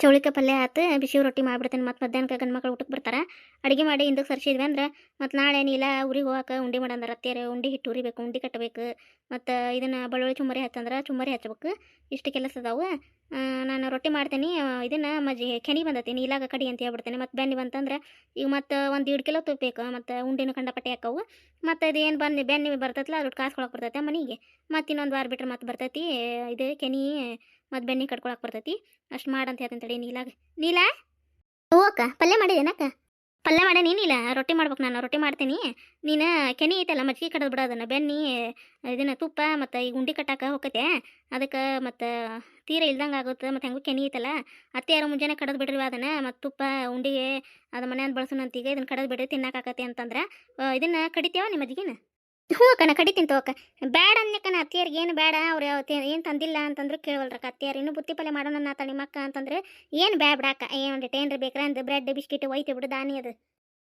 ಚೌಳಿಕಾಯಿ ಪಲ್ಯ ಆತು, ಬಿಸಿ ರೊಟ್ಟಿ ಮಾಡಿಬಿಡ್ತೇನೆ. ಮತ್ತು ಮಧ್ಯಾಹ್ನಕ್ಕೆ ಗಂಡು ಮಕ್ಳು ಊಟಕ್ಕೆ ಬರ್ತಾರೆ. ಅಡುಗೆ ಮಾಡಿ ಹಿಂದಕ್ಕೆ ಸರ್ಸಿದ್ವಿ ಅಂದ್ರೆ, ಮತ್ತು ನಾಳೆ ನೀಲ ಊರಿಗೆ ಹೋಗಕ್ಕೆ ಉಂಡೆ ಮಾಡಂದ್ರೆ ಅತ್ತಿಯರು. ಉಂಡೆ ಹಿಟ್ಟು ಉರಿಬೇಕು, ಉಂಡೆ ಕಟ್ಟಬೇಕು. ಮತ್ತು ಇದನ್ನು ಬೆಳ್ಳುಳ್ಳಿ ಚುಮ್ಮರಿ ಹಚ್ಚಂದ್ರೆ ಚುಮ್ಮರಿ ಹಚ್ಚಬೇಕು. ಇಷ್ಟು ಕೆಲಸ ಅದಾವೆ. ನಾನು ರೊಟ್ಟಿ ಮಾಡ್ತೀನಿ. ಇದನ್ನು ಮಜ್ಜಿ ಕೆನಿ ಬಂದತಿ, ನೀಲಾಗ ಕಡಿ ಅಂತ ಹೇಳ್ಬಿಡ್ತೇನೆ. ಮತ್ತು ಬೆನ್ನಿ ಬಂತಂದ್ರೆ, ಈಗ ಮತ್ತು ಒಂದು ಎರಡು ಕಿಲೋ ತುಪ್ಪಬೇಕು ಮತ್ತು ಉಂಡಿನ ಕಂಡಪಟ್ಟೆ ಹಾಕವು. ಮತ್ತು ಇದು ಏನು ಬನ್ನಿ ಬೆನ್ನಿ ಬರ್ತೈತಲ್ಲ ಅದು ಕಾಸ್ಕೊಳಕ್ಕೆ ಬರ್ತೈತೆ ಮನೆಗೆ. ಮತ್ತು ಇನ್ನೊಂದು ವಾರ ಬಿಟ್ರೆ ಮತ್ತೆ ಬರ್ತೈತಿ. ಇದು ಕೆನಿ ಮತ್ತು ಬೆನ್ನಿ ಕಟ್ಕೊಳಕ್ಕೆ ಬರ್ತೈತಿ. ಅಷ್ಟು ಮಾಡಂತ ಹೇಳ್ತೀನಿ ತಡಿ ನೀಲಾಗ. ನೀಲಾ? ಹ್ಞೂ ಅಕ್ಕ, ಪಲ್ಯ ಮಾಡಿದೇನಕ್ಕ ಪಲ್ಯ ಮಾಡ ನೀನಿಲ್ಲ ರೊಟ್ಟಿ ಮಾಡ್ಬೇಕು ನಾನು, ರೊಟ್ಟಿ ಮಾಡ್ತೀನಿ. ನೀನು ಕೆನಿ ಐತಲ್ಲ, ಮಜ್ಜಿಗೆ ಕಡದು ಬಿಡೋದನ್ನ ಬೆನ್ನಿ ಇದನ್ನು ತುಪ್ಪ ಮತ್ತು ಈಗ ಉಂಡಿ ಕಟ್ಟಾಕ ಹೋಗತ್ತೆ. ಅದಕ್ಕೆ ಮತ್ತು ತೀರ ಇಲ್ದಂಗೆ ಆಗುತ್ತೆ, ಮತ್ತು ಹೆಂಗೂ ಕೆನಿ ಐತಲ್ಲ, ಅತ್ತೆ ಯಾರು ಮುಂಜಾನೆ ಕಡದು ಬಿಡ್ರಿ ಅದನ್ನು, ಮತ್ತು ತುಪ್ಪ, ಉಂಡಿಗೆ ಅದು ಮನೆ ಬಳಸೋಣಂತ ಈಗ ಇದನ್ನು ಕಡದು ಬಿಡ್ರಿ ತಿನ್ನಕ್ಕಾಕತ್ತೆ ಅಂತಂದ್ರೆ ಇದನ್ನು ಇದನ್ನ ಕಡಿತೇವ ನಿಮ್ಮ ಮಜ್ಜಿಗೆನ? ಹ್ಞೂ ಕಡಿ ಕಡಿತೀನಿ ತಗೋಕ ಬೇಡ ಅನ್ನಕ್ಕನ ಅತ್ತಿಯರಿಗೆ, ಏನು ಬೇಡ ಅವ್ರು ಏನು ತಂದಿಲ್ಲ ಅಂತಂದ್ರೆ ಕೇಳವಲ್ರಕ್ಕ. ಅತ್ತಿಯರು ಇನ್ನೂ ಬುತ್ತಿ ಪಲ್ಯ ಮಾಡೋಣ ತಣಿ ಮಕ್ಕ ಅಂತಂದ್ರೆ ಏನು ಬ್ಯಾ ಬಿಡಾಕ. ಏನು ಟೇನ್ರಿ ಬೇಕ್ರ ಅಂದ್ ಬ್ರೆಡ್, ಬಿಸ್ಕಿಟ್, ಒಯ್ತು ಬಿಡು ದಾನಿ ಅದು.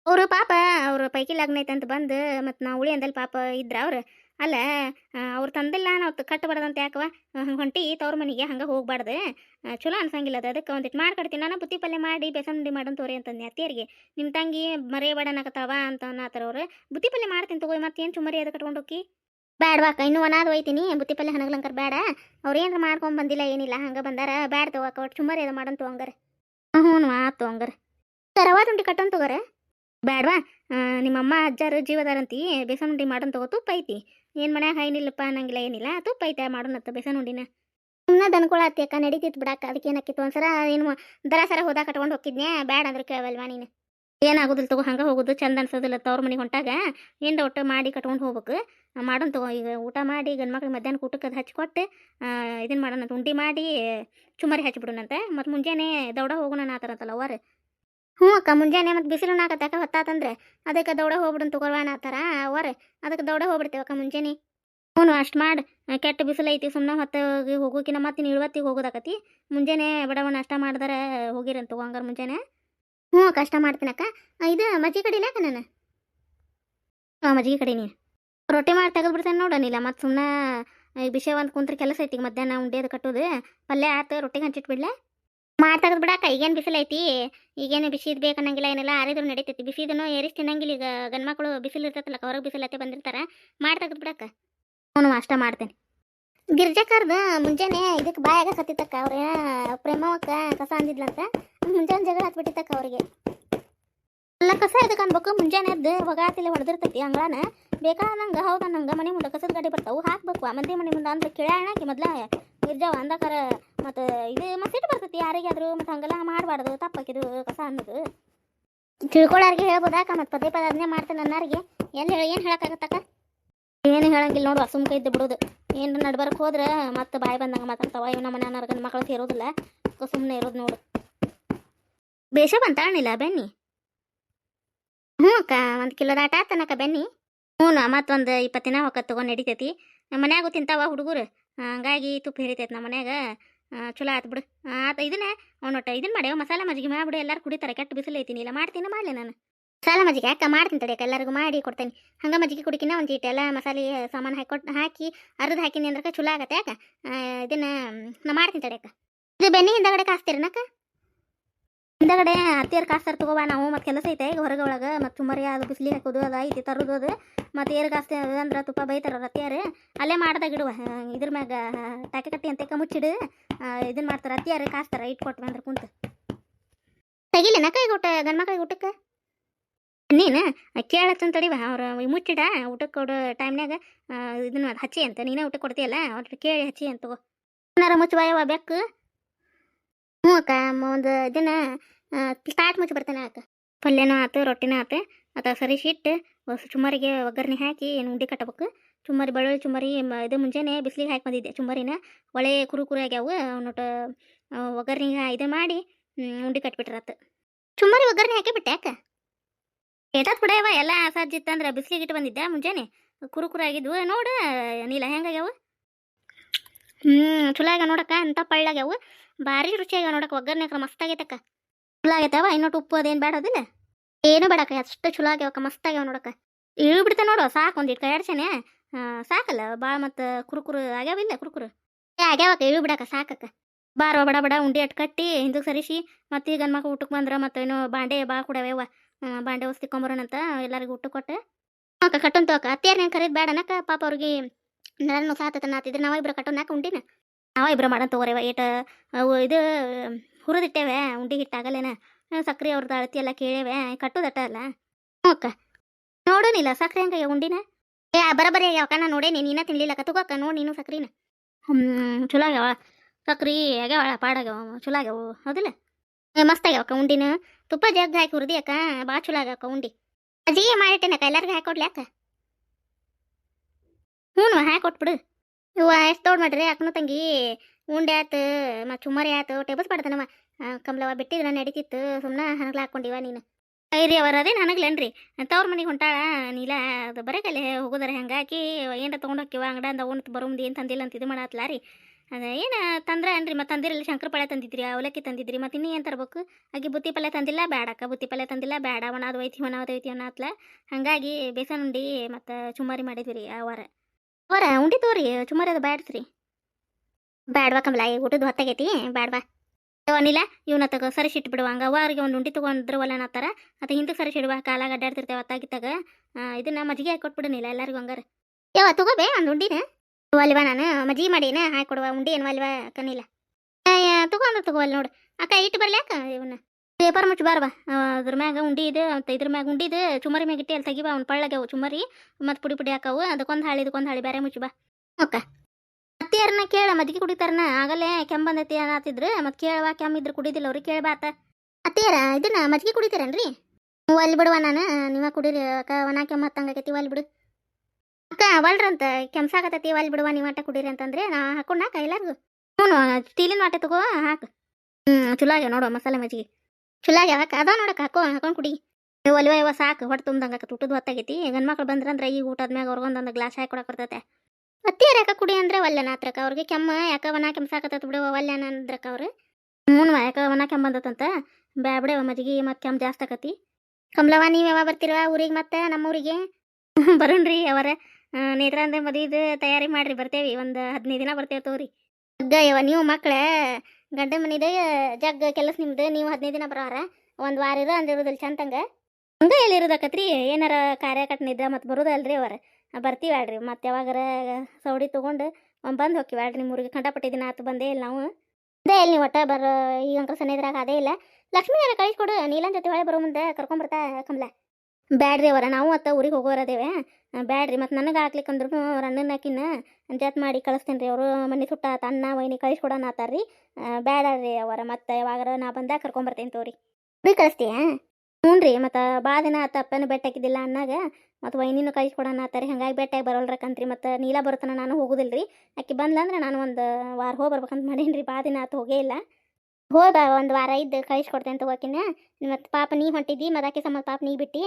ಅವರು ಪಾಪ, ಅವರು ಪೈಕಿ ಲಗ್ನ ಐತೆ ಅಂತ ಬಂದು ಮತ್ತು ನಾವು ಉಳಿ ಅಂದಲ್ಲಿ ಪಾಪ ಇದ್ರ ಅವ್ರು. ಅಲ್ಲ ಅವ್ರು ತಂದಿಲ್ಲ ನಾವು ಕಟ್ಟಬಾರ್ದಂತ ಯಾಕವ ಹೊಂಟಿ ತವ್ರ ಮನೆಗೆ ಹಂಗೆ ಹೋಗ್ಬಾರ್ದು. ಚಲೋ ಅನ್ಸಂಗಿಲ್ಲ ಅದು, ಅದಕ್ಕೆ ಒಂದಿಟ್ಟು ಮಾಡ್ಕೊಡ್ತೀನಿ. ನಾನು ಬುತ್ತಿ ಪಲ್ಯ ಮಾಡಿ ಉಂಡಿ ಮಾಡನ್ ತೋರಿ ಅಂತಂದು ಅತ್ತಿಯರಿಗೆ ನಿಮ್ಮ ತಂಗಿ ಮರೆಯ ಅನ್ನಕತ್ತಾವ? ಅಂತ ಅನ್ನತ್ತಾರ ಅವ್ರು. ಬುತ್ತಿ ಪಲ್ಯ ಮಾಡ್ತೀನಿ ತಗೋ ಮತ್ತೇನು ಚುಮ್ಮರಿ ಅದು ಕಟ್ಕೊಂಡು ಹೋಗಿ ಬ್ಯಾಡ್ವಾಕ ಇನ್ನೂ ಒನಾದ್ ಒಯ್ತೀನಿ ಬುತ್ತಿ ಪಲ್ಯ ಹನಗ್ಲಂಕರ್ ಬೇಡ ಅವ್ರು ಏನ್ರ ಮಾಡ್ಕೊಂಡು ಬಂದಿಲ್ಲ, ಏನಿಲ್ಲ. ಹಂಗೆ ಬಂದಾರ, ಬ್ಯಾಡ್ ತಗೋಕ ಒಟ್ಟು ಚುಮರಿ ಅದು ಮಾಡನ್ ತಗೊಂಗಾರ ಹ್ಞೂ ಆತು ಹಂಗಾರ ರವಾ ತುಂಡಿ ಕಟ್ಟನ್ ತಗೋರ? ಬ್ಯಾಡ್ವಾ ನಿಮ್ಮ ಅಮ್ಮ ಅಜ್ಜಾರು ಜೀವದಾರಂತಿ ಬೇಸನ್ ಉಂಡಿ ಮಾಡನ್ ತಗೋ, ತುಪ್ಪ ಐತಿ. ಏನು ಮನ್ಯಾಗ ಏನಿಲ್ಲಪ್ಪ ಅನ್ನಂಗಿಲ್ಲ, ಏನಿಲ್ಲ. ತುಪ್ಪ ಐತೆ ಮಾಡೋಣತ್ತ ಬೇಸನ್ ಉಂಡಿನ ಸುಮ್ಮನೆ ದನ್ಕೊಳತ್ತಿ ಅಕ್ಕ ನಡೀತಿತ್ತು ಬಿಡಾಕ. ಅದಕ್ಕೆ ಏನಾಕಿತ್ತು ಒಂದ್ಸರ ಏನು ದರ ಸರ ಹೋದಾಗ ಕಟ್ಕೊಂಡು ಹೋಗಿದ್ನ್ಯಾ ಬ್ಯಾಡ ಅಂದ್ರೆ ಕೇಳವಲ್ವಾ ನೀನು? ಏನಾಗೋದಿಲ್ಲ ತಗೋ, ಹಂಗೆ ಹೋಗೋದು, ಚಂದ ಅನ್ಸೋದಿಲ್ಲ ತವ್ರ ಮನೆಗೆ ಹೊಂಟಾಗ. ಏನು ಒಟ್ಟು ಮಾಡಿ ಕಟ್ಕೊಂಡು ಹೋಗ್ಬೇಕು. ಮಾಡೋಣ ತಗೋ. ಈಗ ಊಟ ಮಾಡಿ ಗಂಡು ಮಕ್ಳಿಗೆ ಮಧ್ಯಾಹ್ನ ಊಟಕ್ಕೆ ಅದು ಹಚ್ಕೊಟ್ಟು ಇದನ್ನು ಮಾಡೋಣ ಉಂಡಿ ಮಾಡಿ, ಚುಮರಿ ಹಚ್ಚಿಬಿಡೋಣಂತೆ ಮತ್ತು ಮುಂಜಾನೆ ದೌಡ ಹೋಗೋಣ ಆತಾರಂತಲ್ಲ ಅವರ್ ಹ್ಞೂ ಅಕ್ಕ, ಮುಂಜಾನೆ ಮತ್ತು ಬಿಸಿಲು ನಾಕತ್ತಾಕ ಹೊತ್ತಾತಂದ್ರೆ ಅದಕ್ಕೆ ದೌಡ ಹೋಗ್ಬಿಡೋಣ ತಗೋರ್ವಾನ ಆತಾರ ಅವರೆ ಅದಕ್ಕೆ ದೌಡ ಹೋಗ್ಬಿಡ್ತೇವೆ ಅಕ್ಕ, ಮುಂಜಾನೆ. ಹ್ಞೂ ಅಷ್ಟು ಮಾಡಿ. ಕೆಟ್ಟ ಬಿಸಿಲು ಐತಿ ಸುಮ್ಮನೆ ಹೊತ್ತಿಗೆ ಹೋಗೋಕಿನ ಮತ್ತೆ ನೀನು ಇಳುವತ್ತಿಗೆ ಹೋಗೋದಾಕತಿ. ಮುಂಜಾನೆ ಬಡವ ನಾಷ್ಟ ಮಾಡಿದ್ರೆ ಹೋಗಿರಂತ ಹಂಗಾರೆ ಮುಂಜಾನೆ. ಹ್ಞೂ ಕಷ್ಟ ಮಾಡ್ತೀನಕ್ಕ ಇದು ಮಜ್ಜಿಗೆ ಕಡಿಲಾಕ ನಾನು? ಹಾಂ ಮಜ್ಜಿಗೆ ಕಡಿ ನೀನು. ರೊಟ್ಟಿ ಮಾಡಿ ತೆಗೆದ್ಬಿಡ್ತೇನೆ ನೋಡೋನಿಲ್ಲ ಮತ್ತು ಸುಮ್ಮನೆ ಬಿಸಿ ಒಂದು ಕುಂತ್ರೆ ಕೆಲಸ ಐತಿ ಮಧ್ಯಾಹ್ನ ಉಂಡೆ ಅದು ಕಟ್ಟೋದು. ಪಲ್ಯ ಆತು ರೊಟ್ಟಿಗೆ ಹಂಚಿಟ್ಬಿಡ್ಲೆ. ಮಾಡಿ ತೆಗೆದು ಬಿಡಾಕ ಈಗೇನು ಬಿಸಿಲು ಐತಿ. ಈಗೇನು ಬಿಸಿ ಬೇಕ ಬೇಕನ್ನಂಗಿಲ್ಲ ಏನಿಲ್ಲ, ಆರಿದ್ರು ನಡೀತೈತಿ. ಬಿಸಿದನು ಏರಿಸ್ ತಿನ್ನಂಗಿಲ್ಲ. ಈಗ ಗಂಡ್ಮಕ್ಳು ಬಿಸಿಲು ಇರ್ತೈತಲ್ಲ ಹೊರಗೆ ಬಿಸಿಲತ್ತೆ ಬಂದಿರ್ತಾರ ಮಾಡ್ತಗದ್ ತೆಗೆದು ಬಿಡಾಕ. ಹ್ಞೂ, ಅಷ್ಟ ಮಾಡ್ತೇನೆ. ಗಿರ್ಜಕರ್ದ ಮುಂಜಾನೆ ಇದಕ್ಕೆ ಬಾಯಾಗ ಸತ್ತಿತ್ತಕ್ಕ ಅವ್ರ ಪ್ರೇಮವಕ್ಕ ಕಸ ಅಂದಿದ್ಲಂತ, ಮುಂಜಾನೆ ಜಗಳ ಹತ್ಬಿಟ್ಟಿತ್ತಕ್ಕ ಅವ್ರಿಗೆ. ಎಲ್ಲ ಕಸ ಇದಕ್ಕೆ ಅನ್ಬೇಕು ಮುಂಜಾನೆ ಎದ್ದು ಹೊಗಾತಿಲಿ ಹೊಡೆದಿರ್ತೈತಿ ಅಂಗಳನ. ಬೇಕಾದಂಗೆ ನಂಗ ಮನೆ ಮುಂದೆ ಕಸದ ಗಾಡಿ ಬರ್ತಾವು, ಹಾಕ್ಬೇಕು. ಮಂದಿ ಮನೆ ಮುಂದೆ ಅಂದ್ರೆ ಕೇಳಾಣಕಿ ಮೊದ್ಲ ಗಿರ್ಜಾವ ಅಂದಕಾರ ಮತ್ತು ಇದು ಮತ್ತೆ ಸಿಟ್ಟು ಬರ್ತೈತಿ, ಯಾರಿಗಾದ್ರು ಮತ್ತು ಹಂಗೆಲ್ಲ ಮಾಡಬಾರ್ದು, ತಪ್ಪಾಕಿದು ಕಸ ಅನ್ನೋದು. ತಿಳ್ಕೊಳ್ಳೋರಿಗೆ ಹೇಳ್ಬೋದಾಕ ಮತ್ತು ಪದೇ ಪದೇ ಅದನ್ನೇ ಮಾಡ್ತೇನೆ ನನ್ನಾರಿಗೆ. ಎಲ್ಲಿ ಹೇಳಿ ಏನು ಹೇಳೋಕ್ಕಾಗತ್ತಕ್ಕ? ಏನು ಹೇಳಂಗಿಲ್ಲ ನೋಡು ಸುಮ್ಕ ಇದ್ದು ಬಿಡೋದು. ಏನು ನಡ್ಬರ್ಕ್ ಹೋದ್ರೆ ಮತ್ತೆ ಬಾಯಿ ಬಂದಂಗ ಮಾತಾಡ್ತಾವ. ಇವ್ ನಮ್ಮ ಮನೆ ಗಂಡು ಮಕ್ಕಳು ಸೇರೋದಿಲ್ಲ. ಸುಮ್ಮನೆ ಇರೋದು ನೋಡು. ಬೇಷ ಬಂತಾಣಿಲ್ಲ ಬೆನ್ನಿ? ಹ್ಞೂ ಅಕ್ಕ, ಒಂದು ಕಿಲೋ ದಾಟ ಆತನಕ್ಕ ಬೆನ್ನಿ. ಹ್ಞೂ ಮತ್ತೊಂದು ಇಪ್ಪತ್ತು ದಿನ ಹೊಕ್ಕ ತೊಗೊಂಡು ನಡಿತೈತಿ. ನಮ್ಮ ಮನ್ಯಾಗೂ ತಿಂತಾವ ಹುಡುಗರು? ಹಂಗಾಗಿ ತುಪ್ಪ ಹಿರಿತೈತೆ ನಮ್ಮ ಮನ್ಯಾಗ. ಚಲೋ ಆಯ್ತು ಬಿಡು. ಆತ ಇದನ್ನೇ ಅವನೊಟ್ಟ ಇದನ್ನ ಮಾಡ್ಯಾವ, ಮಸಾಲೆ ಮಜ್ಜಿಗೆ ಮಾಡ್ಬಿಡು, ಎಲ್ಲರೂ ಕುಡಿತಾರೆ, ಕೆಟ್ಟ ಬಿಸಿಲು ಐತಿ ಇಲ್ಲ ಮಾಡ್ತೀನಿ ಮಾಡಲಿ ನಾನು. ಮಸಾಲೆ ಮಜ್ಜಿಗೆ ಅಕ್ಕ ಮಾಡ್ತೀನಿ ತಡಿಯಕ್ಕೆ ಎಲ್ಲರಿಗೂ ಮಾಡಿ ಕೊಡ್ತೇನೆ. ಹಂಗೆ ಮಜ್ಜಿಗೆ ಕುಡಿಕಿನ ಒಂದು ಎಲ್ಲ ಮಸಾಲೆ, ಸಾಮಾನು ಹಾಕಿ ಹಾಕಿ ಅರ್ಧ ಹಾಕಿನಿ ಅಂದ್ರೆ ಚಲೋ ಆಗತ್ತೆ ಅಕ್ಕ. ಇದನ್ನ, ನಾ ಮಾಡ್ತೀನಿ ತಡಿಯಕ್ಕ ಇದು ಬೆನ್ನಿ ಹಿಂದಗಡೆ ಕಾಸ್ತೀರನಕ್ಕ? ಹಿಂದಗಡೆ ಹತ್ತಿಯರ್ ಕಾಸ್ತಾರ ತಗೋಬ ನಾವು ಮತ್ತೆ ಕೆಲಸ ಐತೆ. ಈಗ ಹೊರಗೆ ಒಳಗೆ ಮತ್ತು ಸುಮಾರಿ ಅದು ಬಿಸಿಲಿಗೆ ಹಾಕೋದು ಅದು ಐತಿ ತರೋದು ಅದು. ಮತ್ತು ಏರ್ ಕಾಸ್ತಿ ಅಂದ್ರೆ ತುಪ್ಪ ಬೈತಾರ ಹತ್ತಿಯಾರು ಅಲ್ಲೇ ಮಾಡ್ದಾಗ ಇಡುವ ಆ, ಇದ್ರ ಮ್ಯಾಗ ಟಾಕೆ ಕಟ್ಟಿ ಅಂತ ಮುಚ್ಚಿಡು. ಇದನ್ನ ಮಾಡ್ತಾರ ಹತ್ತಿಯಾರು ಕಾಸ್ತಾರ ಕೊಟ್ವಿ ಅಂದ್ರೆ ಕುಂತು. ತೆಗಿಲಿ ನಾ ಕೈಗೆ ಊಟ ಗಂಡು ಮಕ್ಳಿಗೆ ಊಟಕ್ಕೆ? ನೀನು? ಕೇಳತ್ತಂತ ತಡಿವ ಅವ್ರು ಮುಚ್ಚಿಡ ಊಟಕ್ಕೆ ಕೊಡೋ ಟೈಮ್ನಾಗ ಇದನ್ನ ಹಚ್ಚಿ ಅಂತ. ನೀನೇ ಊಟ ಕೊಡ್ತೀಯಲ್ಲ ಅವ್ರ ಕೇಳಿ ಹಚ್ಚಿ ಅಂತ ತಗೋ. ಏನಾರ ಮುಚ್ಚುವ ಬೆಕ್ಕು. ಹ್ಞೂ ಅಕ್ಕ ಒಂದು ಇದನ್ನ ತಾಟ್ ಮುಚ್ಚಿ ಬರ್ತೇನೆ ಅಕ್ಕ. ಪಲ್ಯನೂ ಆತು, ರೊಟ್ಟಿನೂ ಆತು. ಮತ್ತು ಸರಿಸಿಟ್ಟು ಚುಮ್ಮರಿಗೆ ಒಗ್ಗರಣೆ ಹಾಕಿ ಉಂಡೆ ಕಟ್ಟಬೇಕು? ಚುಮ್ಮರಿ ಬೆಳ್ಳುಳ್ಳಿ ಚುಮ್ಮರಿ ಇದು ಮುಂಜಾನೆ ಬಿಸಿಲಿಗೆ ಹಾಕಿ ಬಂದಿದ್ದೆ ಚುಮ್ಮರಿನ. ಒಳ್ಳೆ ಕುರು ಕುರು ಆಗ್ಯಾವು ಅವನೊಟ್ಟು ಒಗ್ಗರಣೆ ಇದು ಮಾಡಿ ಉಂಡೆ ಕಟ್ಬಿಟ್ರತ್ತ ಚುಮ್ಮರಿ ಒಗ್ಗರಣೆ ಹಾಕಿ ಬಿಟ್ಟೆ ಯಾಕ ಏಟಾತ್ ಬಿಡವ ಎಲ್ಲ ಸಜ್ಜಿತ್ತಂದ್ರೆ ಬಿಸಿಲಿಗೆ ಇಟ್ಟು ಬಂದಿದ್ದೆ ಮುಂಜಾನೆ. ಕುರು ಕುರು ಆಗಿದ್ವು, ನೋಡು, ನೀಲ ಹೆಂಗಾಗ್ಯಾವು ಹ್ಞೂ ಚಲೋ ಆಗ್ಯಾವ ನೋಡಕ್ಕ, ಅಂತ ಪಳ್ಳಾಗ್ಯಾವು ಭಾರಿ ರುಚಿಯಾಗ ನೋಡಕ್ಕೆ, ಒಗ್ಗರಣೆ ಅಕ್ಕ ಮಸ್ತ್ ಆಗೈತಕ್ಕ. ಚಲೋ ಆಗೈತವ ಇನ್ನೊಟ್ಟು ಉಪ್ಪು ಅದೇನು ಬೇಡೋದಿಲ್ಲ ಏನು ಬೇಡಕ್ಕ, ಅಷ್ಟು ಚಲೋ ಆಗ್ಯಾವಕ್ಕ, ಮಸ್ತ್ ಆಗ್ಯಾವ ನೋಡಕ್ಕ. ಇಳು ಬಿಡ್ತೆ ನೋಡು, ಸಾಕು ಒಂದಿಟ್ಟು ಕೈ ಆಡ್ಸೇನೆ ಸಾಕಲ್ಲ ಭಾಳ ಮತ್ತು ಕುರುಕುರು ಆಗ್ಯಾವಿಲ್ಲ ಕುರುಕುರು? ಏ, ಆಗ್ಯಾವಕ್ಕ, ಇಳು ಬಿಡಕ್ಕ, ಸಾಕಕ್ಕ. ಬಾರ ಬಡ ಬಡ, ಉಂಡೆ ಅಟ್ ಕಟ್ಟಿ ಹಿಂದಕ್ಕೆ ಸರಿಸಿ, ಮತ್ತೆ ಈಗ ಗಂಡ್ಮಕ್ಳು ಊಟಕ್ಕೆ ಬಂದ್ರೆ ಮತ್ತೆ ಏನೋ ಬಾಂಡೆ ಬಾ ಕುಡವ್ಯವ ಬಾಂಡೆ ಹೊಸ್ ತಿಕ್ಕೊಂಬರೋಣಂತ ಎಲ್ಲರಿಗೂ ಊಟ ಕೊಟ್ಟೆ. ಅಕ್ಕ ಕಟ್ಟೊಂತು ಅಕ್ಕ ಅತ್ಯಾರ ನಾನು ಕರೀದ್ ಬೇಡ ಅನ್ನಕ್ಕ ಪಾಪ ಅವ್ರಿಗೆ ನಾನು ಸಾತತನ ನಾತಿದ್ರೆ ನಾವ ಇಬ್ರು ಕಟ್ಟೋನಾಕ ಉಂಡಿನ. ನಾವ ಇಬ್ರು ಮಾಡೋಣ ತಗೋರೇವ ಏಟ, ಅವು ಇದು ಹುರಿದಿಟ್ಟೇವೆ ಉಂಡಿ ಹಿಟ್ಟಾಗಲ್ಲೇನ ಸಕ್ರೆ ಅವ್ರದ್ದು ಅಳತಿ ಎಲ್ಲ ಕೇಳೇವೆ ಕಟ್ಟೋದಟ್ಟ ಅಲ್ಲ? ಅಕ್ಕ. ನೋಡೋನಿಲ್ಲ ಸಕ್ರೆ ಹಂಗ ಉಂಡಿನ? ಏ ಬರಬರಿ ಯಾವಕ್ಕ ನಾ ನೋಡೇನಿ, ನೀನ ತಿನ್ಲಿಲ್ಲ ಅಕ್ಕ, ತಗೋ ಅಕ್ಕ, ನೋಡಿ ನೀನು ಸಕ್ರಿನ. ಹ್ಞೂ ಚಲೋ ಆಗ್ಯಾವ. ಸಕ್ರಿ ಆಗ್ಯಾವ ಪಾಡಾಗ್ಯಾವ ಚಲೋ ಆಗ್ಯಾವ, ಹೌದಿಲ್ಲ? ಮಸ್ತ್ ಆಗ್ಯಾವ ಅಕ್ಕ ಉಂಡಿನ. ತುಪ್ಪ ಜಗ್ ಹಾಕಿ ಹುರಿದಿ ಅಕ್ಕ ಭಾಳ ಚಲೋ ಆಗ್ಯಾವಕ್ಕ ಉಂಡಿ. ಅಜ್ಜಿಗೆ ಮಾಡಿಟ್ಟೇನಕ್ಕ ಎಲ್ಲರಿಗೂ ಹಾಕೊಡ್ಲಿ ಅಕ್ಕ? ಹ್ಞೂ ಹಾಕಿ ಕೊಟ್ಬಿಡು ಇವ ಎಷ್ಟು ದೊಡ್ಡ ಮಾಡ್ರಿ ಅಕ್ಕನ ತಂಗಿ ಉಂಡೆ ಆತು ಮತ್ತು ಚುಮ್ಮರಿ ಆತು, ಟೇಬಲ್ಸ್ ಮಾಡ್ತಾನವ ಕಮಲವ ಬಿಟ್ಟಿದ್ರ ನಡೀತಿತ್ತು ಸುಮ್ಮನೆ ಹನಗ್ಲ ಹಾಕೊಂಡಿವ ನೀನು. ಐರಿ ಅವರ ಅದೇ ನನಗ್ಲೇನ್ರಿ ತವ್ರ ಮನೆಗೆ ಹೊಂಟಾಳ, ನೀಲ, ಅದು ಬರಕಲೆ ಹೋಗೋದಾರ, ಹಂಗಾಕಿ ಏನರ ತೊಗೊಂಡು ಅಂಗಡ ಅಂದ ಉಣ್ತು ಬರೋಮ್ದು ಏನು ತಂದಿಲ್ಲ ಅಂತ ಇದು ಮಾಡತ್ಲ ರೀ. ಅದ ಏನು ತಂದ್ರ ಏನ್ರಿ, ಮತ್ತೆ ತಂದಿರಲಿ ಪಳೆ ತಂದಿದ್ರಿ ಅವಲಕ್ಕಿ ತಂದಿದ್ರಿ, ಮತ್ತೆ ಇನ್ನೂ ತರಬೇಕು? ಆಗಿ ಬುತ್ತಿ ಪಲ್ಯ ತಂದಿಲ್ಲ ಬೇಡಕ್ಕ ಬುತ್ತಿ ಪಲ್ಯ ತಂದಿಲ್ಲ ಬೇಡ ಒಣ ಅದು ಐತಿ ಒಣ ಅದು ಐತಿ ಅನ್ನತ್ಲ. ಹಾಗಾಗಿ, ಬೇಸನ್ ಉಂಡಿ ಮತ್ತು ಚುಮ್ಮಾರಿ ಮಾಡಿದ್ವಿ ರೀ ಆ ವಾರ. ಅವರ ಉಂಡಿ ತೋರಿ, ಚುಮಾರಿ ಅದು ಬ್ಯಾಡ್ಸ್ರಿ ಬ್ಯಾಡ್ವಾ ಕಮಲ ಈಗ ಊಟದ ಹೊತ್ತಾಗೈತಿ, ಬ್ಯಾಡ್ವಾ. ಅನಿಲ ಇವನ ತಗೋ ಸರಿಸಿಟ್ಟು ಬಿಡುವ ಹಂಗ. ಅವ್ರಿಗೆ ಒಂದು ಉಂಡಿ ತೊಗೊಂಡ್ರವಲ್ಲ ಅನ್ನತ್ತಾರ ಅದು ಹಿಂದಕ್ಕೆ ಸರಿಸಿಡುವ ಕಾಲಾಗ ಅಡ್ಡಾಡ್ತಿರ್ತೇವೆ ಹೊತ್ತಾಗಿತ್ತಾಗ. ಇದನ್ನ ಮಜ್ಜಿಗೆ ಹಾಕಿ ಕೊಟ್ಬಿಡನಿಲ್ಲ ಎಲ್ಲರಿಗೂ ಹಂಗಾರ. ಯಾವ ತಗೋಬೇ ಒಂದು ಉಂಡಿನ. ಅಲ್ವಾ ನಾನು, ಮಜ್ಜಿಗೆ ಮಾಡಿನ, ಹಾಕಿ ಕೊಡುವ ಉಂಡಿ ಏನು ಅಲ್ವಾ ಕನಿಲ್ಲ ತಗೊಂಡು ತಗೋವಲ್ಲ ನೋಡು. ಅಕ್ಕ, ಇಟ್ಟು ಬರ್ಲಿ ಅಕ್ಕ ಇವನ್ನ. ಪೇಪರ್ ಮುಚ್ಚಿ ಬಾರವ ಅದ್ರ ಮ್ಯಾಗ ಉಂಡಿ ಇದೆ ಮತ್ತು ಇದ್ರ ಮ್ಯಾಗ ಉಂಡಿ ಇದೆ ಚುಮರಿ ಮ್ಯಾಗ ಇಟ್ಟು ಅಲ್ಲಿ ತೆಗಿವ ಅವ್ನು ಪಳ್ಳಗ್ಯಾವು ಚುಮರಿ ಮತ್ತು ಪುಡಿ ಪುಡಿ ಹಾಕವು, ಅದಕ್ಕೊಂದು ಹಾಳಿ, ಇದಕ್ಕೊಂದು ಹಾಳಿ ಬೇರೆ ಮುಚ್ಚಿ ಬಾ. ಅಕ್ಕ ಅತ್ತಿಯಾರನ್ನ ಕೇಳ, ಮದ್ಗಿ ಕುಡಿತಾರನ, ಆಗಲೇ ಕೆಮ್ಮು ಬಂದೈತಿ ಅನ್ನತ್ತಿದ್ರು ಮತ್ತೆ ಕೇಳವಾ, ಕೆಮ್ಮು ಇದ್ರೆ ಕುಡಿದಿಲ್ಲ, ಅವ್ರಿಗೆ ಕೇಳ್ಬಾತ. ಅತ್ತೆಯರ, ಇದನ್ನ ಮಜ್ಜಿಗೆ ಕುಡಿತೀರೇನ್ರಿ? ಹ್ಞೂ ಅಲ್ಲಿ ಬಿಡುವ ನಾನು ನೀವ ಕುಡೀರಿ, ಅಕ್ಕ ಒಣ ಕೆಮ್ಮು ಹತ್ತಂಗಾಕೈತಿ ಅಲ್ಲಿ ಬಿಡು. ಅಕ್ಕ ಒಳ್ರಂತ ಕೆಮ್ಸಾಕತ್ತೈತಿ ಅಲ್ಲಿ ಬಿಡುವ, ನೀವು ಆಟ ಕುಡೀರಿ ಅಂತಂದ್ರೆ, ನಾ ಹಾಕೊಂಡಾಕ ಎಲ್ಲರಿಗೂ. ಹ್ಞೂ ಸ್ಟೀಲಿನ ಆಟ ತಗೋ, ಹಾಕು. ಹ್ಞೂ ಚಲೋ ಆಗ್ಯಾವ ನೋಡುವ ಮಸಾಲೆ ಮಜ್ಜಿಗೆ ಚಲೋ ಆಗ್ಯಾವ ಅದ ನೋಡಕ್ಕ, ಹಾಕೋ, ಹಾಕೊಂಡು ಕುಡಿ. ನೀವು ಒಲಿವ ಇವ ಸಾಕು. ಹೊಟ್ಟೆ ತುಂಬ್ದಂಗೆ ಊಟದ ಹೊತ್ತಾಗೈತಿ. ಗಂಡ್ಮಕ್ಳು ಬಂದ್ರಂದ್ರೆ ಈಗ ಊಟದ ಮ್ಯಾಗ ಅವ್ರಿಗೊಂದೊಂದು ಗ್ಲಾಸ್ ಹಾಕಿ ಕೊಡಕ್ಕೆ ಬರ್ತೈತೆ. ಅತ್ತಿಯಾರ ಯಾಕ ಕುಡಿ ಅಂದ್ರೆ ಒಲ್ಲೆನ ಹತ್ರಕ್ಕ ಅವ್ರಿಗೆ ಕೆಮ್ಮ, ಯಾಕ ವನ ಕೆಮ್ಸಾಕತ್ತ ಬಿಡು ಒಲ್ಲೆನ ಅಂದ್ರಕ್ಕ ಅವ್ರು ಹ್ಞೂ ಯಾಕ ವನ ಕೆಮ್ಮ ಬಂದತ್ತಂತ. ಬ್ಯಾ ಬಿಡವ ಮಜ್ಜಿಗೆ, ಮತ್ತೆ ಕೆಮ್ಮ ಜಾಸ್ತಿ ಆಕತಿ. ಕಮಲವ ನೀವು ಯಾವಾಗ ಬರ್ತೀರವ ಊರಿಗೆ ಮತ್ತೆ ನಮ್ಮೂರಿಗೆ? ಬರೋಣ್ರಿ ಅವರ. ನೇತ್ರಾಂದ್ರೆ ಮದುವೆದು ತಯಾರಿ ಮಾಡ್ರಿ, ಬರ್ತೇವಿ. ಒಂದು ಹದಿನೈದು ದಿನ ಬರ್ತೇವೆ ತೋರಿ ಅಗ್ಗ ಯವ ನೀವು ಮಕ್ಳ. ಗಂಡ ಮನಿದ ಜಗ್ ಕೆಲಸ ನಿಮ್ದು, ನೀವು ಹದಿನೈದು ದಿನ ಬರೋರ ಒಂದು ವಾರ ಇರೋ ಅಂದಿರೋದಿಲ್ಲ ಚಂತಂಗ ಹಂಗ. ಎಲ್ಲಿ ಇರೋದಕ್ಕತ್ರಿ ಏನಾರ ಕಾರ್ಯ ಕಟ್ನಿದ್ರ ಮತ್ತು ಬರೋದಲ್ರಿ ಅವರ. ಬರ್ತೀವಿ ಅಲ್ರಿ ಮತ್ತೆ ಯಾವಾಗಾರ ಸೌಡಿ ತೊಗೊಂಡು ಬಂದು ಹೋಗ್ತೀವಿ ಅಲ್ರಿ ನಿಮ್ಮ ಊರಿಗೆ. ಕಂಡಪಟ್ಟಿ ದಿನ ಆತು ಬಂದೇ ಇಲ್ಲ ನಾವು. ಅದೇ ಇಲ್ಲಿ ಒಟ್ಟ ಬರೋ ಈಗ ಅಂಕಲ್ ಸನ್ನಿದ್ರಾಗ ಅದೇ ಇಲ್ಲ. ಲಕ್ಷ್ಮೀ ಯಾರ ಕಳಿಸ್ಕೊಡು ನೀಲನ್ ಜೊತೆ ಹೊಳೆ ಬರೋ ಮುಂದೆ ಕರ್ಕೊಂಬರ್ತಾ ಕಮಲ. ಬ್ಯಾಡ್ರಿ ಅವರ, ನಾವು ಅತ್ತ ಊರಿಗೆ ಹೋಗೋರದೇವೆ. ಬ್ಯಾಡ್ರಿ, ಮತ್ತು ನನಗೆ ಹಾಕ್ಲಿಕ್ಕಂದ್ರೂ ಅವ್ರ ಅಣ್ಣನ ಹಾಕಿನ ಜಾತ್ ಮಾಡಿ ಕಳಿಸ್ತೇನೆ ರೀ. ಅವರು ಮನೆ ಸುಟ್ಟ ಆತ, ಅಣ್ಣ, ವೈನಿ ಕಳಿಸ್ಕೊಡೋಣ ರೀ. ಬ್ಯಾಡ್ರಿ ಅವರ, ಮತ್ತೆ ಯಾವಾಗಾರ ನಾ ಬಂದಾಗ ಕರ್ಕೊಂಬರ್ತೇನೆ ತೋರಿ. ಊರಿಗೆ ಕಳಿಸ್ತೀಯ? ಹ್ಞೂ ರೀ, ಮತ್ತು ಭಾಳ ದಿನ ಆತ ಅಪ್ಪನೂ ಬೆಟ್ಟ ಹಾಕಿದ್ದಿಲ್ಲ ಅಣ್ಣಾಗ. ಮತ್ತು ವೈನಿನೂ ಕಳಿಸ್ಕೊಡೋಣ ಆತಾರೆ ಹಂಗಾಗಿ ಬೆಟ್ಟಾಗಿ ಬರೋಲ್ರಕ್ಕಂತ್ರಿ ಮತ್ತು ನೀಲ ಬರ್ತಾನೆ ನಾನು ಹೋಗುದಿಲ್ಲ ರೀ ಆಕೆ ಬಂದ್ಲಂದ್ರೆ ನಾನು ಒಂದು ವಾರ ಹೋಗಿ ಬರ್ಬೇಕಂತ ಮಾಡೀನಿ ರೀ ಭಾಳ ದಿನ ಆತ, ಹೋಗೇ ಇಲ್ಲ. ಹೋಗ ಒಂದು ವಾರ ಇದ್ದು ಕಳಿಸ್ಕೊಡ್ತೇನೆ ತಗೋಕಿನ ಮತ್ತು ಪಾಪ ನೀ ಹೊಂಟಿದ್ದಿ ಮದಾಕಿ ಸಮ ಪಾಪ ನೀ ಬಿಟ್ಟು,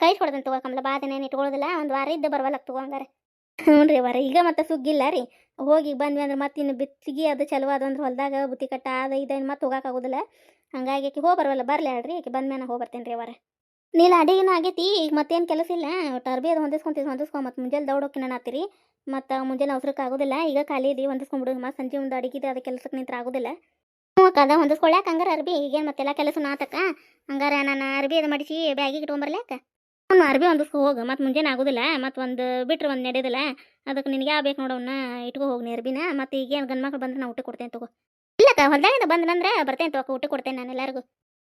ಕಳಿಸ್ಕೊಡ್ತೇನೆ ತಗೋಕಂಬ್ಲ ಭಾಳ ದಿನ ಏನು ಇಟ್ಕೊಳ್ಳೋದಿಲ್ಲ ಒಂದು ವಾರ ಇದ್ದು ಬರವಲ್ಲ ತಗೋಂಗಾರೆ ಹ್ಞೂ ರೀ ವಾರ ಈಗ ಮತ್ತೆ ಸುಗ್ಗಿಲ್ಲ ರೀ. ಹೋಗಿ ಬಂದ್ವಿ ಅಂದ್ರೆ ಮತ್ತೆ ಇನ್ನು ಬಿತ್ತಿಗೆ ಅದು ಚಲೋ ಅದಂದ್ರೆ ಹೊಲದಾಗ ಬುತ್ತಿ ಕಟ್ಟ ಅದು ಇದನ್ನು ಮತ್ತೆ ಹೋಗೋಕ್ಕಾಗೋದಿಲ್ಲ ಹಂಗಾಗಿ ಆಕೆ ಹೋಗಿ ಬರ್ವಲ್ಲ ಬರಲಿ ಹೇಳ್ರಿ, ಆಕೆ ಬಂದ ಮೇಲೆ ಹೋಗಿ ಬರ್ತೇನೆ ರೀ ಅವರ ನೀಲ ಅಡಿಗೆನೂ ಆಗೈತಿ, ಈಗ ಮತ್ತೇನು ಕೆಲಸ ಇಲ್ಲ. ಟರ್ಬಿ ಅದು ಹೊಂದಿಸ್ಕೊಂತೀವಿ ಹೊಂದಿಸ್ಕೊ, ಮತ್ತು ಮುಂಜಾನೆ ದೌಡೋಕಿನ ನಾತಿರಿ ಮತ್ತು ಮುಂಜಾನೆ ಅವಸರಕ್ಕೆ ಆಗೋದಿಲ್ಲ, ಈಗ ಖಾಲಿ ಇದೀವಿ, ಹೊಂದಿಸ್ಕೊಂಬಿಡು. ಮತ್ತು ಸಂಜೆ ಒಂದು ಅಡಿಗೆ ಅದು ಕೆಲಸಕ್ಕೆ ನಿಂತ್ರ ಆಗೋದಿಲ್ಲ. ಹ್ಞೂ ಅಕ್ಕ ಅದ ಹೊಂದಿಸ್ಕೊಳ್ಳಾಕ ಹಂಗಾರ ಅರ್ಬಿ ಈಗೇನು ಮತ್ತೆಲ್ಲ ಕೆಲಸ ನಾತಕ್ಕ ಹಂಗಾರ ನಾನು ಅರ್ಬಿ ಅದು ಮಡಿಸಿ ಬ್ಯಾಗಿಗೆ ಇಟ್ಕೊಂಬರ್ಲ್ಯಾಕ ಹ್ಞೂ ಅರ್ಬಿ ಹೊಂದಿಸ್ಕೊ ಹೋಗು. ಮತ್ತು ಮುಂಜಾನೆ ಆಗೋದಿಲ್ಲ, ಮತ್ತು ಒಂದು ಬಿಟ್ರೆ ಒಂದು ನಡೆಯೋದಿಲ್ಲ ಅದಕ್ಕೆ ನಿನಗೆ ಯಾವ ಬೇಕು ನೋಡವನ್ನ ಇಟ್ಕೊ ಹೋಗಿ ಅರ್ಬಿನ. ಮತ್ತು ಈಗೇನು ಗಂಡು ಮಕ್ಳು ಬಂದ್ರೆ ನಾ ಊಟ ಕೊಡ್ತೇನೆ ತಗೋ. ಇಲ್ಲಕ್ಕ, ಹೊಲ್ದಾಗಿಂದ ಬಂದನಂದ್ರೆ ಬರ್ತೇನೆ ತಗೋ ಊಟ ಕೊಡ್ತೇನೆ ನಾನು ಎಲ್ಲರಿಗೂ.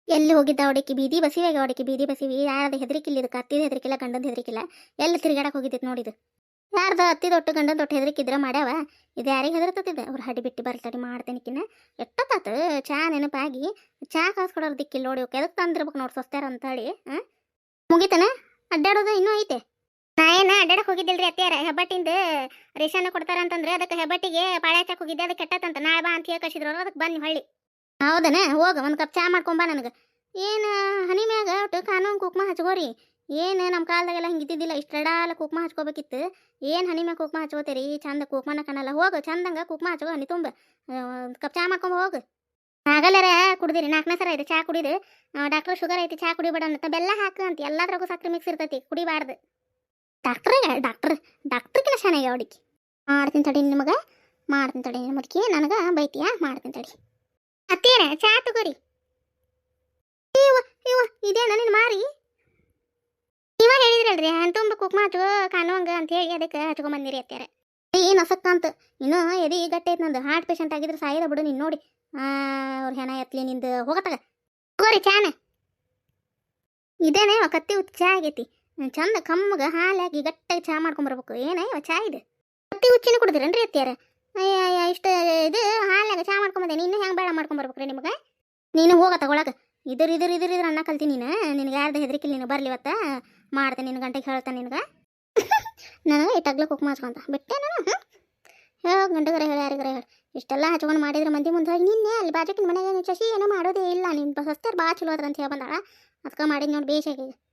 ಎಲ್ಲಿ ಹೋಗಿದ್ದ ಅವಡಿಕೆ ಬೀದಿ ಬಸಿವಾಗ ಅವಡಿಕೆ ಬೀದಿ ಬಸಿವಿ. ಯಾರು ಹೆದರಿಕಿಲ್ಲ ಇದಕ್ಕೆ ಅತ್ತಿದ ಹೆದರಿಕಿಲ್ಲ, ಗಂಡದ ಹೆದರಿಕಿಲ್ಲ. ಎಲ್ಲಿ ತಿರುಗಾಡಕ್ಕೆ ಹೋಗಿದ್ದಿತ್ತು ನೋಡಿದ್ದು ಯಾರ್ದು ಅತ್ತಿ ಗಂಡ ಗಂಡನ ಹೆದರಿಕೆ ಹೆದರಿಕಿದ್ರ ಮಾಡ್ಯಾವ. ಇದು ಯಾರಿಗೆ ಹೆದರ್ತತಿದ್ದೆ ಅವ್ರು ಹಡಿ ಬಿಟ್ಟು ಬರ್ತಡಿ ಮಾಡ್ತೇನೆ ಕಿನ್ನ ಎಷ್ಟೊತ್ತಾತು? ಚಾ ನೆನಪಾಗಿ. ಚಾ ಕಾಸ್ಕೊಡೋರು ದಿಕ್ಕಿಲ್ಲ ನೋಡಿ ಎದಕ್ಕೆ ತಂದಿರ್ಬೇಕು ನೋಡಿ ಸೊಸ್ತಾರ ಅಂತೇಳಿ ಹಾಂ ಮುಗಿತನ? ಅಡ್ಡಾಡೋದು ಇನ್ನೂ ಐತೆ? ನಾ ಏನ ಅಡ್ಡಾಡಕ್ಕೆ ಹೋಗಿದ್ದಿಲ್ರಿ ಅತ್ತಿಯಾರ? ಹೆಬ್ಬಟ್ಟಿಂದ ರೇಷನ್ ಕೊಡ್ತಾರ ಅಂತಂದ್ರೆ ಅದಕ್ಕೆ ಹೆಬ್ಬಟ್ಟಿಗೆ ಪಾಳೆ ಹಚ್ಚಕ್ಕೆ ಹೋಗಿದ್ದೆ. ಅದಕ್ಕೆ ಕೆಟ್ಟತ್ತಂತ. ನಾಳೆ ಬಾ ಅಂತ ಹೇಳಿ ಕಳಿಸಿದ್ರು ಅದಕ್ಕೆ ಬನ್ನಿ ಹೊಳ್ಳಿ. ಹೌದನ? ಹೋಗ, ಒಂದು ಕಪ್ ಚಾ ಮಾಡ್ಕೊಂಬ ನನಗೆ. ಏನು ಹನಿ ಮ್ಯಾಗ ಒಟ್ಟು ಕಾನೂನು ಕುಕ್ಮ ಹಚ್ಕೋರಿ ಏನು ನಮ್ಮ ಕಾಲದಾಗೆಲ್ಲ ಹಿಂಗೆ ಇದ್ದಿದ್ದಿಲ್ಲ ಇಷ್ಟಡಾಲ ಕುಕ್ಮ ಹಚ್ಕೋಬೇಕಿತ್ತು. ಏನು ಹನಿ ಮ್ಯಾಗ ಕುಕ್ಮ ಹಚ್ಕೋತೀರಿ? ಚಂದ ಕುಕ್ಮನ ಕಣಲ್ಲ. ಹೋಗು, ಚಂದಂಗ ಕುಕ್ಮ ಹಚ್ಕೋ, ಹನಿ ತುಂಬ. ಕಪ್ ಚಾ ಮಾಡ್ಕೊಂಬ ಹೋಗು. ಆಗಲ್ಲರ ಕುಡಿದಿರಿ ನಾಲ್ಕನೇ ಸರ ಐತೆ ಚಾ ಕುಡಿದು. ಡಾಕ್ಟರ್ ಶುಗರ್ ಐತಿ, ಚಾ ಕುಡಿಬೇಡ ಅಂತ ಬೆಲ್ಲ ಹಾಕು ಅಂತ. ಎಲ್ಲದ್ರಾಗೂ ಸಕ್ಕರೆ ಮಿಕ್ಸ್ ಇರ್ತೈತಿ, ಕುಡಿಬಾರ್ದು. ಡಾಕ್ಟ್ರಿಗೆ ಡಾಕ್ಟ್ರ್ ಡಾಕ್ಟ್ರಿಗಿನ ಚೆನ್ನಾಗಿ ಅವಡಿಕೆ? ಮಾಡ್ತೀನಿ ತಡಿ ನಿಮಗೆ ಮಾಡ್ತೀನಿ ತಡಿ ನಿಮ್ಮದಕ್ಕೆ ನನಗೆ ಬೈತೀಯಾ? ಮಾಡ್ತೀನಿ ತಡಿ. ಅತ್ತೇನ ಚಾ ತಗೋರಿ. ಇವ ಇವ ಇದೇನ ನಿನ್ನ ಮಾರಿ? ನೀವ ಹೇಳಿದ್ರಲ್ರಿ ಹಣ್ಣು ತುಂಬ ಕುಕ್ಮ ಹಚ್ಚು ಕಾಣುವಂಗ ಅಂತ ಹೇಳಿ ಅದಕ್ಕೆ ಹಚ್ಕೊಂಬಂದಿರಿ ಅತ್ಯಾರ ಏನು ಅಸಕ್ಕಂತ ಇನ್ನು ಎದಿ ಗಟ್ಟೆ ಐತೆ ನಂದು. ಹಾರ್ಟ್ ಪೇಷಂಟ್ ಆಗಿದ್ರೆ ಸಾಯದ ಬಿಡು ನೀನು ನೋಡಿ. ಅವ್ರ ಹೆಣ ಎತ್ಲಿ ನಿಂದು ಹೋಗತ್ತಾಗ. ಹೋಗ್ರಿ ಚಾನ. ಇದೇನೇ ಕತ್ತಿ ಉತ್ತಿ ಚಾ ಆಗೈತಿ. ಚಂದ ಕಮ್ಮಗ ಹಾಕಿ ಗಟ್ಟಾಗಿ ಚಾ ಮಾಡ್ಕೊಂಬರ್ಬೇಕು ಏನೇ ಚಾ ಇದು. ಕತ್ತಿ ಉಚ್ಚಿನ ಕುಡ್ದಿರೇನ್ರಿ ಅತ್ತಿಯಾರ? ಅಯ್ಯ ಇಷ್ಟು ಇದು ಹಾಲಾಗ ಚಾ ಮಾಡ್ಕೊಂಬಂದೆ ನೀನು ಹೆಂಗೆ ಬೇಡ ಮಾಡ್ಕೊಂಬರ್ಬೇಕ್ರಿ ನಿಮಗೆ? ನೀನು ಹೋಗ ತಗೊಳಕ ಇದ್ರ ಇದ್ರ ಇದ್ರ ಇದ್ರ ಅನ್ನ ಕಲ್ತಿ ನೀನು. ನಿನಗೆ ಯಾರ್ದು ಹೆದರಿಕಿಲ್ಲ ನೀನು ಬರ್ಲಿ ಇವತ್ತ. ಮಾಡ್ತೇನೆ ನಿನ್ನ ಗಂಟೆಗೆ ಹೇಳ್ತಾನೆ ನಿನಗೆ. ನನಗೆ ಇಟ್ಟಾಗ್ಲ ಕುಕ್ ಮಾಡ್ಕೊಂತ ಬಿಟ್ಟೆ ನಾನು ಹೇಳ ಗಂಟಗರ ಹೇಳಿ, ಯಾರಿಗರ ಹೇಳಿ. ಇಷ್ಟೆಲ್ಲ ಹಚ್ಕೊಂಡು ಮಾಡಿದ್ರೆ ಮಂದಿ ಮುಂದೆ ಹೋಗಿ, ನಿನ್ನೆ ಅಲ್ಲಿ ಬಾಜಕಿನ ಮನೆಗೆ ಚಸಿ ಏನೋ ಮಾಡೋದೇ ಇಲ್ಲ. ನಿನ್ನ ಸಸ್ತೆ ಭಾಳ ಚಲೋ ಅದ್ರಂತ ಹೇಳಿ ಬಂದಾಳ. ಅದಕ್ಕೆ ಮಾಡಿದ್ ನೋಡಿ ಬೇಸಾಗಿ